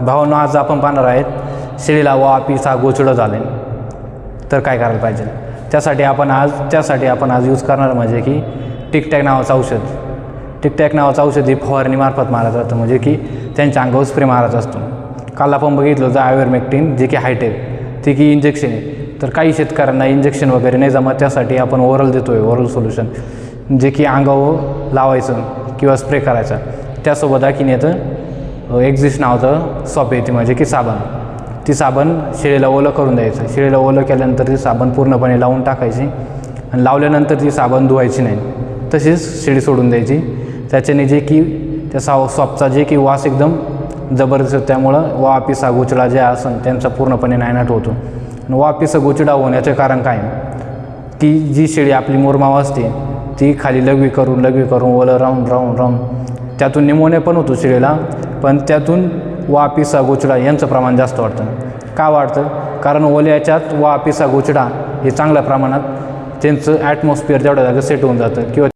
भावांनो आज आपण पाहणार आहेत शेळीला वा पिसा गोचडं झाले तर काय करायला पाहिजे? त्यासाठी आपण आज त्यासाठी आपण आज यूज करणार म्हणजे की टिकटॅक नावाचं औषध. टिकटॅक नावाचं औषध ही फवारणीमार्फत मारत जातं म्हणजे की त्यांच्या अंगावर स्प्रे मारायचा असतो. काल आपण बघितलं होतं आयुर्मेक्टिन जे की हायटेक ते की इंजेक्शन आहे. तर काही शेतकऱ्यांना इंजेक्शन वगैरे नाही जमत त्यासाठी आपण ओरल देतो आहे ओरल सोल्युशन जे की अंगावर लावायचं किंवा स्प्रे करायचा त्यासोबत आखीन येतं एक्झिस्ट नावाचं सॉप येते म्हणजे की साबण. ती साबण शिळेला ओलं करून द्यायचं. शिळेला ओलं केल्यानंतर ती साबण पूर्णपणे लावून टाकायची. आणि लावल्यानंतर ती साबण धुवायची नाही. तशीच शिळी सोडून द्यायची. त्याच्याने जे की त्या साव सॉपचा जे की वास एकदम जबरदस्त त्यामुळं वा पिसा गोचडा जे असन त्यांचा पूर्णपणे नायनाट होतो. आणि वा पिसा गोचडा होण्याचे कारण काय? की जी शेळी आपली मोरमाव असते ती खाली लघवी करून लघवी करून ओलं राहून राहून राहून त्यातून निमोनिया पण होतो शिळेला. पण त्यातून वा पिसा गोचडा यांचं प्रमाण जास्त वाढतं. का वाढतं? कारण ओल्याच्यात वा पिसा गोचडा हे चांगल्या प्रमाणात त्यांचं ॲटमॉस्फिअर तेवढ्या जागा सेट होऊन जातं किंवा